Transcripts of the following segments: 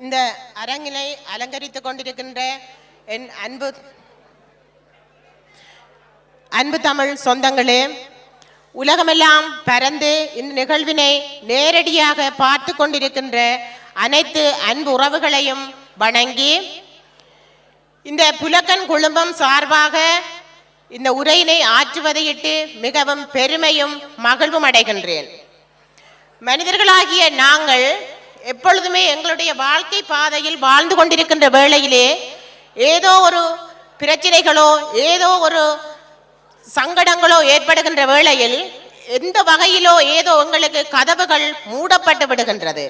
இந்த அரங்கினை அலங்கரித்துக் கொண்டிருக்கின்ற என் அன்பு அன்பு தமிழ் சொந்தங்களே உலகமெல்லாம் பரந்து இந்த நிகழ்வினை நேரடியாக பார்த்து கொண்டிருக்கின்ற அனைத்து அன்பு உறவுகளையும் வணங்கி இந்த புலக்கன் குழுமம் சார்பாக இந்த உரையினை ஆற்றுவதையிட்டு மிகவும் பெருமையும் மகிழ்வும் அடைகின்றேன். மனிதர்களாகிய நாங்கள் எப்பொழுதுமே எங்களுடைய வாழ்க்கை பாதையில் வாழ்ந்து கொண்டிருக்கின்ற வேளையிலே ஏதோ ஒரு பிரச்சனைகளோ ஏதோ ஒரு சங்கடங்களோ ஏற்படுகின்ற வேளையில் எந்த வகையிலோ ஏதோ எங்களுக்கு கதவுகள் மூடப்பட்டு விடுகின்றது.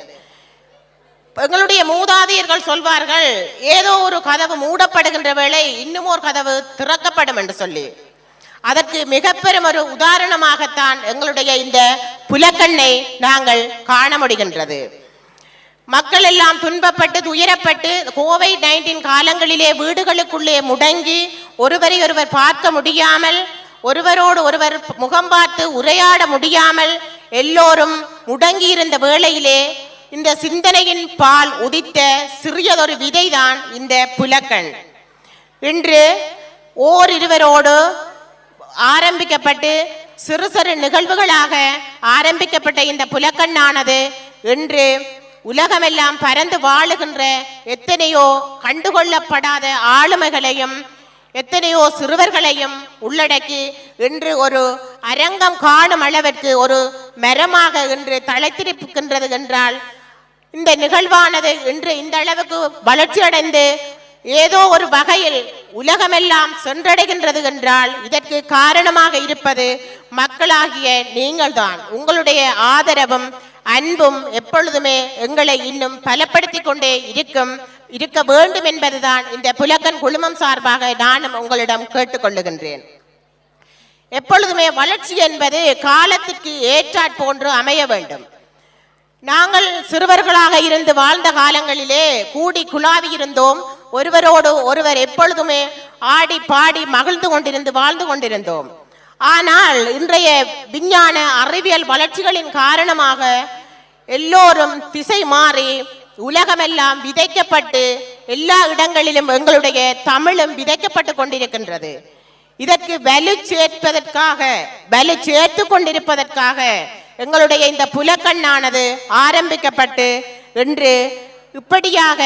எங்களுடைய மூதாதையர்கள் சொல்வார்கள் ஏதோ ஒரு கதவு மூடப்படுகின்ற வேளை இன்னும் ஒரு கதவு திறக்கப்படும் என்று சொல்லி. அதற்கு மிக பெரும் ஒரு உதாரணமாகத்தான் எங்களுடைய இந்த புலக்கண்ணை நாங்கள் காண முடிகின்றது. மக்கள் எல்லாம் துன்பப்பட்டு துயரப்பட்டு கோவிட் நைன்டீன் காலங்களிலே வீடுகளுக்குள்ளே முடங்கி ஒருவரை ஒருவர் பார்க்க முடியாமல் ஒருவரோடு ஒருவர் முகம் பார்த்து உரையாட முடியாமல் எல்லோரும் முடங்கியிருந்த வேளையிலே இந்த சிந்தனையின் பால் உதித்த சிறியதொரு விதைதான் இந்த புலக்கண். இன்று ஓரிருவரோடு ஆரம்பிக்கப்பட்டு சிறு சிறு நிகழ்வுகளாக ஆரம்பிக்கப்பட்ட இந்த புலக்கண்ணானது இன்று உலகமெல்லாம் பறந்து வாழுகின்ற எத்தனையோ கண்டுகொள்ளப்படாத ஆளுமைகளையும் எத்தனையோ சிறுவர்களையும் உள்ளடக்கி இன்று ஒரு அரங்கம் காணும் அளவிற்கு ஒரு மரமாக இன்று தழைத்திருக்கின்றது என்றால் இந்த நிகழ்வானது இன்று இந்த அளவுக்கு வளர்ச்சியடைந்து ஏதோ ஒரு வகையில் உலகமெல்லாம் சென்றடைகின்றது என்றால் இதற்கு காரணமாக இருப்பது மக்களாகிய நீங்கள்தான். உங்களுடைய ஆதரவும் அன்பும் எப்பொழுதுமே எங்களை இன்னும் பலப்படுத்தி கொண்டே இருக்கும் இருக்க வேண்டும் என்பதுதான் இந்த புலக்கன் குழுமம் சார்பாக நானும் உங்களிடம் கேட்டுக்கொள்ளுகின்றேன். எப்பொழுதுமே வளர்ச்சி என்பது காலத்திற்கு ஏற்றாற் போன்று அமைய வேண்டும். நாங்கள் சிறுவர்களாக இருந்து வாழ்ந்த காலங்களிலே கூடி குழாவி இருந்தோம் ஒருவரோடு ஒருவர் எப்பொழுதுமே ஆடி பாடி மகிழ்ந்து கொண்டிருந்து வாழ்ந்து கொண்டிருந்தோம். ஆனால் இன்றைய விஞ்ஞான அறிவியல் வளர்ச்சிகளின் காரணமாக எல்லோரும் திசை மாறி உலகமெல்லாம் விதைக்கப்பட்டு எல்லா இடங்களிலும் எங்களுடைய தமிழும் விதைக்கப்பட்டு கொண்டிருக்கின்றது. இதற்கு வலு சேர்ப்பதற்காக வலு சேர்த்து கொண்டிருப்பதற்காக எங்களுடைய இந்த புலக்கண்ணானது ஆரம்பிக்கப்பட்டு இன்று இப்படியாக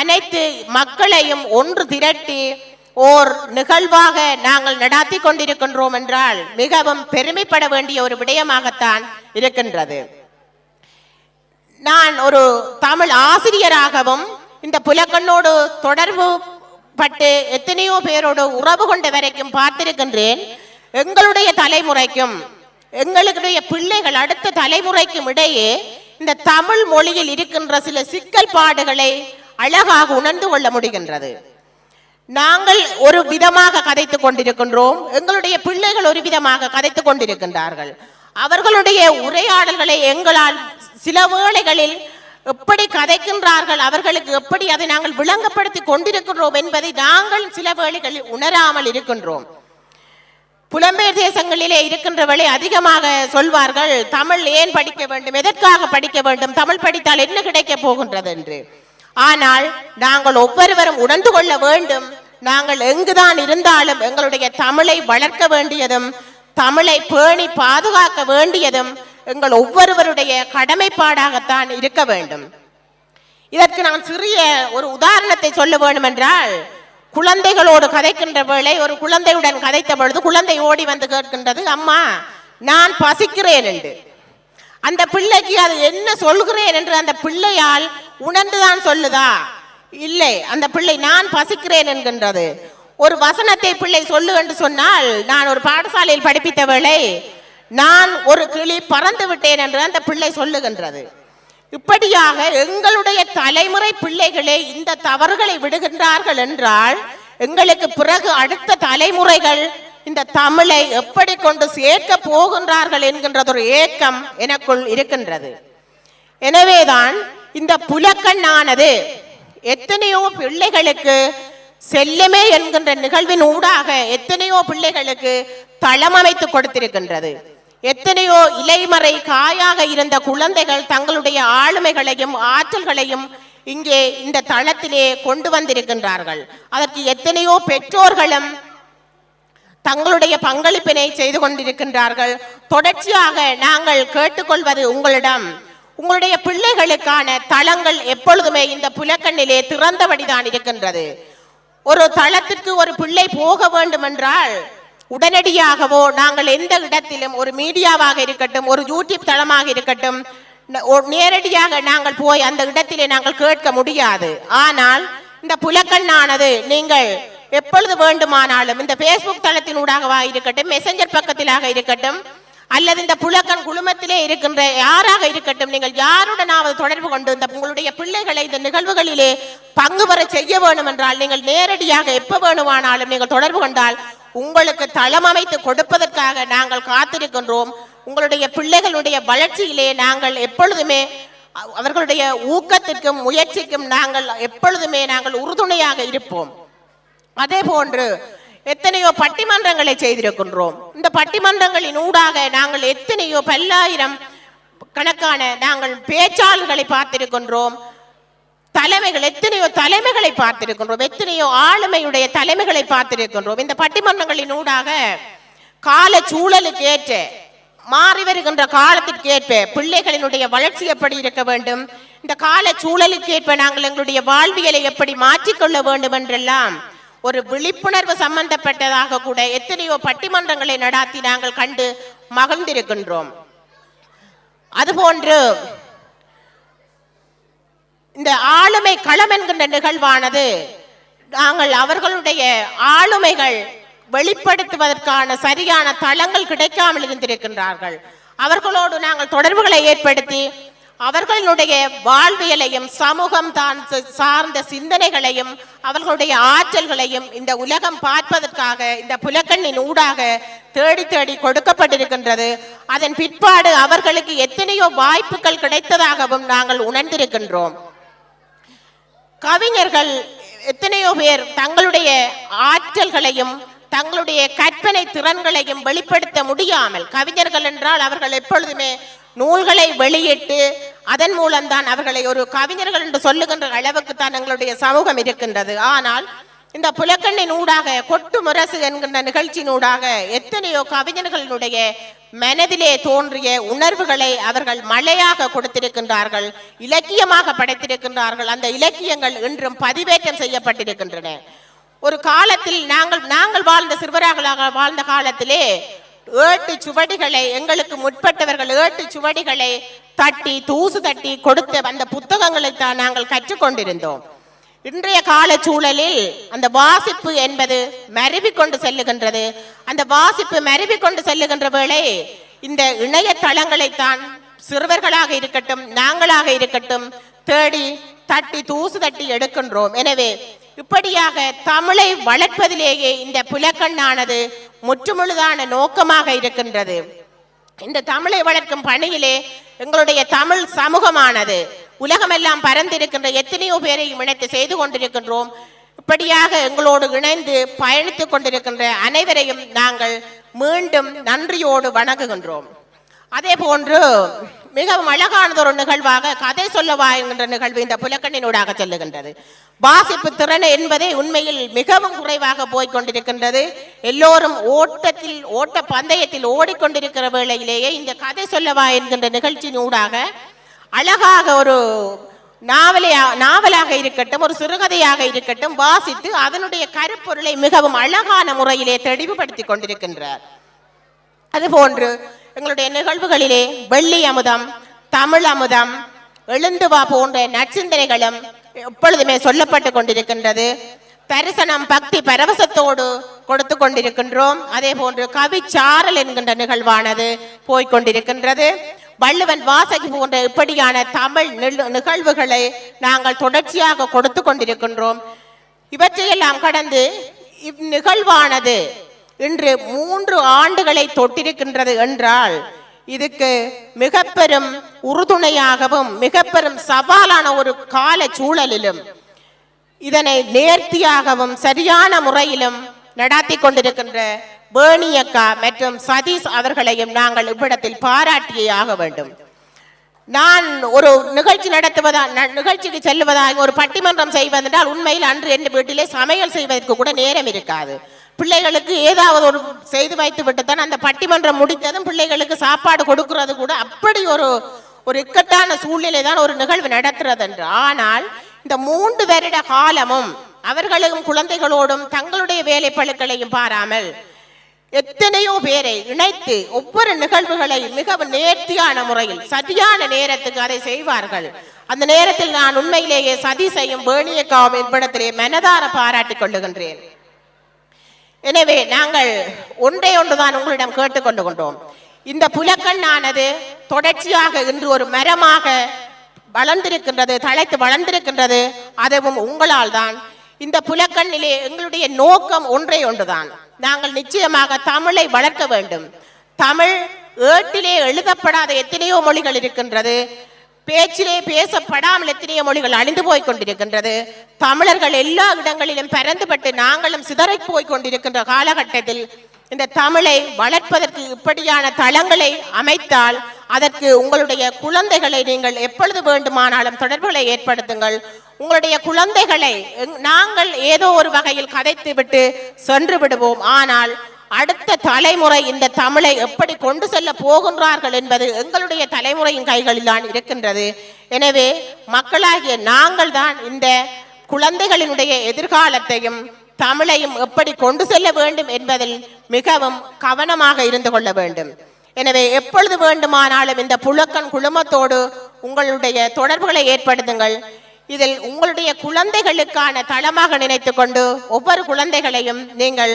அனைத்து மக்களையும் ஒன்று திரட்டி ஓர் நிகழ்வாக நாங்கள் நடாத்தி கொண்டிருக்கின்றோம் என்றால் மிகவும் பெருமைப்பட வேண்டிய ஒரு விடயமாகத்தான் இருக்கின்றது. நான் ஒரு தமிழ் ஆசிரியராகவும் இந்த புலக்கண்ணோடு தொடர்பு பட்டு எத்தனையோ பேரோடு உறவு கொண்ட வரைக்கும் பார்த்திருக்கின்றேன். எங்களுடைய தலைமுறைக்கும் எங்களுடைய பிள்ளைகள் அடுத்த தலைமுறைக்கும் இடையே இந்த தமிழ் மொழியில் இருக்கின்ற சில சிக்கல் பாடுகளை அழகாக உணர்ந்து கொள்ள முடிகின்றது. நாங்கள் ஒரு விதமாக கதைத்துக் கொண்டிருக்கின்றோம். எங்களுடைய பிள்ளைகள் ஒரு விதமாக கதைத்துக் கொண்டிருக்கின்றார்கள். அவர்களுடைய உரையாடல்களை எங்களால் சில வேளைகளில் எப்படி கதைக்கின்றார்கள் அவர்களுக்கு எப்படி அதை நாங்கள் விளங்கப்படுத்தி கொண்டிருக்கின்றோம் என்பதை நாங்கள் சில வேளைகளில் உணராமல் இருக்கின்றோம். புலம்பெயர் தேசங்களிலே இருக்கின்றவளை அதிகமாக சொல்வார்கள் தமிழ் ஏன் படிக்க வேண்டும்? எதற்காக படிக்க வேண்டும்? தமிழ் படித்தால் என்ன கிடைக்க போகின்றது? என்று. ஆனால் நாங்கள் ஒவ்வொருவரும் உணர்ந்து கொள்ள வேண்டும் நாங்கள் எங்குதான் இருந்தாலும் எங்களுடைய தமிழை வளர்க்க வேண்டியதும் தமிழை பேணி பாதுகாக்க வேண்டியதும் எங்கள் ஒவ்வொருவருடைய கடமைப்பாடாகத்தான் இருக்க வேண்டும். இதற்கு நான் சிறிய ஒரு உதாரணத்தை சொல்ல வேண்டும் என்றால் குழந்தைகளோடு கதைக்கின்ற வேளை ஒரு குழந்தையுடன் கதைத்த பொழுது குழந்தை ஓடி வந்து கேட்கின்றது அம்மா நான் பசிக்கிறேன் என்று. அந்த பிள்ளைக்கு அது என்ன சொல்கிறேன் என்று அந்த பிள்ளையால் உணர்ந்துதான் சொல்லுதா? இல்லை அந்த பிள்ளை நான் பசிக்கிறேன் என்கின்றது. ஒரு வசனத்தை பிள்ளை சொல்லு என்று சொன்னால் நான் ஒரு பாடசாலையில் படிப்பித்த வேளை நான் ஒரு கிளி பறந்து விட்டேன் என்று அந்த பிள்ளை சொல்லுகின்றது. இப்படியாக எங்களுடைய தலைமுறை பிள்ளைகளே இந்த தவறுகளை விடுகின்றார்கள் என்றால் எங்களுக்கு பிறகு அடுத்த தலைமுறைகள் இந்த தமிழை எப்படி கொண்டு சேர்க்க போகின்றார்கள் என்கின்றதொரு ஏக்கம் எனக்குள் இருக்கின்றது. எனவேதான் இந்த புலக்கண்ணானது எத்தனையோ பிள்ளைகளுக்கு செல்லமே என்கின்ற நிகழ்வின் ஊடாக எத்தனையோ பிள்ளைகளுக்கு தளம் அமைத்து கொடுத்திருக்கின்றது. எத்தனையோ இலைமறை காயாக இருந்த குழந்தைகள் தங்களுடைய ஆளுமைகளையும் ஆற்றல்களையும் இங்கே இந்த தளத்திலே கொண்டு வந்திருக்கின்றார்கள். அதற்கு எத்தனையோ பெற்றோர்களும் தங்களுடைய பங்களிப்பினை செய்து கொண்டிருக்கின்றார்கள். தொடர்ச்சியாக நாங்கள் கேட்டுக்கொள்வது உங்களிடம் உங்களுடைய பிள்ளைகளுக்கான தளங்கள் எப்பொழுதுமே இந்த புலக்கண்ணிலே திறந்தபடிதான் இருக்கின்றது. ஒரு தளத்திற்கு ஒரு பிள்ளை போக வேண்டும் என்றால் உடனடியாகவோ நாங்கள் எந்த இடத்திலும் ஒரு மீடியாவாக இருக்கட்டும் ஒரு யூடியூப் தளமாக இருக்கட்டும் நேரடியாக நாங்கள் போய் அந்த இடத்திலே நாங்கள் கேட்க முடியாது. ஆனால் இந்த புலக்கண்ணானது நீங்கள் எப்பொழுது வேண்டுமானாலும் இந்த பேஸ்புக் தளத்தினூடாகவா இருக்கட்டும் மெசஞ்சர் பக்கத்திலாக இருக்கட்டும் அல்லது இந்த புலக்கன் குழுமத்திலே இருக்கின்ற யாராக இருக்கட்டும் நீங்கள் யாருடனாவது தொடர்பு கொண்டு இந்த உங்களுடைய பிள்ளைகளை இந்த நிகழ்வுகளிலே பங்கு பெற செய்ய வேணும் என்றால் நீங்கள் நேரடியாக எப்ப வேணுமானாலும் நீங்கள் தொடர்பு கொண்டால் உங்களுக்கு தளம் அமைத்து கொடுப்பதற்காக நாங்கள் காத்திருக்கின்றோம். உங்களுடைய பிள்ளைகளுடைய வளர்ச்சியிலே நாங்கள் எப்பொழுதுமே அவர்களுடைய ஊக்கத்திற்கும் முயற்சிக்கும் நாங்கள் எப்பொழுதுமே நாங்கள் உறுதுணையாக இருப்போம். அதே போன்று எத்தனையோ பட்டிமன்றங்களை செய்திருக்கின்றோம். இந்த பட்டிமன்றங்களின் ஊடாக நாங்கள் எத்தனையோ பல்லாயிரம் கணக்கான நாங்கள் பேச்சாளர்களை பார்த்திருக்கின்றோம். தலைமைகள் எத்தனையோ தலைமைகளை பார்த்திருக்கின்றோம். எத்தனையோ ஆளுமையுடைய தலைமைகளை பார்த்திருக்கின்றோம். இந்த பட்டிமன்றங்களின் ஊடாக கால சூழலுக்கு ஏற்ற மாறி வருகின்ற காலத்திற்கு ஏற்ப பிள்ளைகளினுடைய வளர்ச்சி எப்படி இருக்க வேண்டும்? இந்த கால சூழலுக்கு ஏற்ப நாங்கள் எங்களுடைய வாழ்வியலை எப்படி மாற்றிக்கொள்ள வேண்டும் என்றெல்லாம் ஒரு விழிப்புணர்வு சம்பந்தப்பட்டதாக கூட எத்தனையோ பட்டிமன்றங்களை நடாத்தி நாங்கள் கண்டு மகிழ்ந்திருக்கின்றோம். அதுபோன்று இந்த ஆளுமை களம் என்கின்ற நிகழ்வானது நாங்கள் அவர்களுடைய ஆளுமைகள் வெளிப்படுத்துவதற்கான சரியான தளங்கள் கிடைக்காமல் இருந்திருக்கின்றார்கள். அவர்களோடு நாங்கள் தொடர்புகளை ஏற்படுத்தி அவர்களுடைய வாழ்வியலையும் சமூகம் தான் சார்ந்த சிந்தனைகளையும் அவர்களுடைய ஆற்றல்களையும் இந்த உலகம் பார்ப்பதற்காக இந்த புலக்கண்ணின் ஊடாக தேடி தேடி கொடுக்கப்பட்டிருக்கின்றது. அதன் பிற்பாடு அவர்களுக்கு எத்தனையோ வாய்ப்புகள் கிடைத்ததாகவும் நாங்கள் உணர்ந்திருக்கின்றோம். கவிஞர்கள் எத்தனையோ பேர் தங்களுடைய ஆற்றல்களையும் தங்களுடைய கற்பனை திறன்களையும் வெளிப்படுத்த முடியாமல் கவிஞர்கள் என்றால் அவர்கள் எப்பொழுதுமே நூல்களை வெளியிட்டு அதன் மூலம்தான் அவர்களை ஒரு கவிஞர்கள் என்று சொல்லுகின்ற அளவுக்கு தான் எங்களுடைய சமூகம் இருக்கின்றது. ஆனால் இந்த புலக்கண்ணின் ஊடாக கொட்டு முரசு என்கின்ற நிகழ்ச்சியினூடாக எத்தனையோ கவிஞர்களுடைய மனதிலே தோன்றிய உணர்வுகளை அவர்கள் மழையாக கொடுத்திருக்கின்றார்கள் இலக்கியமாக படைத்திருக்கின்றார்கள். அந்த இலக்கியங்கள் இன்றும் பதிவேற்றம் செய்யப்பட்டிருக்கின்றன. ஒரு காலத்தில் நாங்கள் நாங்கள் வாழ்ந்த சிறுவர்களாக வாழ்ந்த காலத்திலே ஏட்டு சுவடிகளை எங்களுக்கு முற்பட்டவர்கள் ஏட்டு சுவடிகளை தட்டி தூசு தட்டி கொடுத்த அந்த புத்தகங்களை தான் நாங்கள் கற்றுக்கொண்டிருந்தோம். இன்றைய கால சூழலில் அந்த வாசிப்பு என்பது மருவி கொண்டு செல்லுகின்றது. அந்த வாசிப்பு மருவி கொண்டு செல்லுகின்ற வேளை இந்த இணையதளங்களைத்தான் சிறுவர்களாக இருக்கட்டும் நாங்களாக இருக்கட்டும் தேடி தட்டி தூசு தட்டி எடுக்கின்றோம். எனவே இப்படியாக தமிழை வளர்ப்பதிலேயே இந்த புலக்கண்ணானது முற்றுமுழுதான நோக்கமாக இருக்கின்றது. இந்த தமிழை வளர்க்கும் பணியிலே எங்களுடைய தமிழ் சமூகமானது உலகமெல்லாம் பரந்திருக்கின்ற எத்தனையோ பேரையும் இணைத்து செய்து கொண்டிருக்கின்றோம். இப்படியாக எங்களோடு இணைந்து பயணித்துக் கொண்டிருக்கின்ற அனைவரையும் நாங்கள் மீண்டும் நன்றியோடு வணங்குகின்றோம். அதே போன்று மிகவும் அழகானது ஒரு நிகழ்வாக கதை சொல்லவா என்கின்ற நிகழ்வு இந்த புலக்கண்ணினூடாக செல்லுகின்றது. வாசிப்பு திறன் என்பதே உண்மையில் மிகவும் குறைவாக போய்கொண்டிருக்கின்றது எல்லோரும் ஓட்டத்தில் ஓட்ட பந்தயத்தில் ஓடிக்கொண்டிருக்கிற வேளையிலேயே இந்த கதை சொல்லவா என்கின்ற நிகழ்ச்சியினூடாக அழகாக ஒரு நாவலையா நாவலாக இருக்கட்டும் ஒரு சிறுகதையாக இருக்கட்டும் வாசித்து அதனுடைய கருப்பொருளை மிகவும் அழகான முறையிலே தெளிவுபடுத்தி கொண்டிருக்கின்றார். அதுபோன்று எங்களுடைய நிகழ்வுகளிலே வெள்ளி அமுதம் தமிழ் அமுதம் எழுந்துவா போன்ற நற்சிந்தனைகளும் எப்பொழுதுமே சொல்லப்பட்டு கொண்டிருக்கின்றது. தரிசனம் பக்தி பரவசத்தோடு கொடுத்து கொண்டிருக்கின்றோம். அதே போன்று கவிச்சாரல் என்கின்ற நிகழ்வானது போய்க் கொண்டிருக்கின்றது. வள்ளுவன் வாசகி போன்ற இப்படியான தமிழ் நிகழ்வுகளை நாங்கள் தொடர்ச்சியாக கொடுத்து கொண்டிருக்கின்றோம். இவற்றையெல்லாம் கடந்து இந்நிகழ்வானது இன்று மூன்று ஆண்டுகளை தொட்டிருக்கின்றது என்றால் இதுக்கு மிக பெரும் உறுதுணையாகவும் மிக பெரும் சவாலான ஒரு கால சூழலிலும் இதனை நேர்த்தியாகவும் சரியான முறையிலும் நடாத்தி கொண்டிருக்கின்ற பேணியக்கா மற்றும் சதீஷ் அவர்களையும் நாங்கள் இவ்விடத்தில் பாராட்டியே ஆக வேண்டும். நான் ஒரு நிகழ்ச்சி நடத்துவதா ந- நிகழ்ச்சிக்கு செல்வதாக ஒரு பட்டிமன்றம் செய்வதென்றால் உண்மையில் அன்று என் வீட்டிலே சமையல் செய்வதற்கு கூட நேரம் இருக்காது. பிள்ளைகளுக்கு ஏதாவது ஒரு செய்து வைத்து விட்டுத்தான் அந்த பட்டிமன்றம் முடித்ததும் பிள்ளைகளுக்கு சாப்பாடு கொடுக்கறது கூட அப்படி ஒரு ஒரு இக்கட்டான சூழ்நிலை தான் ஒரு நிகழ்வு நடத்துறது என்று. ஆனால் இந்த மூன்று வருட காலமும் அவர்களும் குழந்தைகளோடும் தங்களுடைய வேலை பழுக்களையும் பாராமல் எத்தனையோ பேரை இணைத்து ஒவ்வொரு நிகழ்வுகளை மிகவும் நேர்த்தியான முறையில் சரியான நேரத்துக்கு அதை செய்வார்கள். அந்த நேரத்தில் நான் உண்மையிலேயே சதி செய்யும் வேணியக்காவும் படத்திலே மனதார பாராட்டிக் கொள்ளுகின்றேன். எனவே நாங்கள் ஒன்றே ஒன்றுதான் உங்களிடம் கேட்டுக்கொண்டு கொண்டோம் இந்த புலக்கண்ணானது தொடர்ச்சியாக இன்று ஒரு மரமாக வளர்ந்திருக்கின்றது தழைத்து வளர்ந்திருக்கின்றது. அதுவும் உங்களால் தான் இந்த புலக்கண்ணிலே எங்களுடைய நோக்கம் ஒன்றே ஒன்றுதான். நாங்கள் நிச்சயமாக தமிழை வளர்க்க வேண்டும். தமிழ் ஏட்டிலே எழுதப்படாத எத்தனையோ மொழிகள் இருக்கின்றது. பேச்சிலே பேசப்படாமல் எத்தனையோ மொழிகள் அழிந்து போய் கொண்டிருக்கின்றது. தமிழர்கள் எல்லா இடங்களிலும் பரந்துபட்டு நாங்களும் சிதறை போய் கொண்டிருக்கின்ற காலகட்டத்தில் இந்த தமிழை வளர்ப்பதற்கு இப்படியான தளங்களை அமைத்தால் அதற்கு உங்களுடைய குழந்தைகளை நீங்கள் எப்பொழுது வேண்டுமானாலும் தொடர்புகளை ஏற்படுத்துங்கள். உங்களுடைய குழந்தைகளை எங்- நாங்கள் ஏதோ ஒரு வகையில் கதைத்து விட்டு சென்று விடுவோம். ஆனால் அடுத்த தலைமுறை இந்த தமிழை எப்படி கொண்டு செல்ல போகின்றார்கள் என்பது எங்களுடைய தலைமுறையின் கைகளில் தான் இருக்கின்றது. எனவே மக்களாகிய நாங்கள் தான் இந்த குழந்தைகளினுடைய எதிர்காலத்தையும் தமிழையும் எப்படி கொண்டு செல்ல வேண்டும் என்பதில் மிகவும் கவனமாக இருந்து கொள்ள வேண்டும். எனவே எப்பொழுது வேண்டுமானாலும் இந்த புழக்கன் குழுமத்தோடு உங்களுடைய தொடர்புகளை ஏற்படுத்துங்கள். இதில் உங்களுடைய குழந்தைகளுக்கான தளமாக நினைத்து கொண்டு ஒவ்வொரு குழந்தைகளையும் நீங்கள்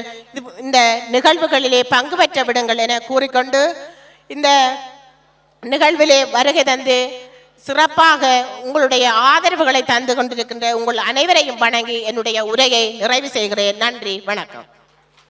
இந்த நிகழ்வுகளிலே பங்கு பெற்ற விடுங்கள் என கூறிக்கொண்டு இந்த நிகழ்விலே வருகை தந்து சிறப்பாக உங்களுடைய ஆதரவுகளை தந்து கொண்டிருக்கின்ற உங்கள் அனைவரையும் வணங்கி என்னுடைய உரையை நிறைவு செய்கிறேன். நன்றி. வணக்கம்.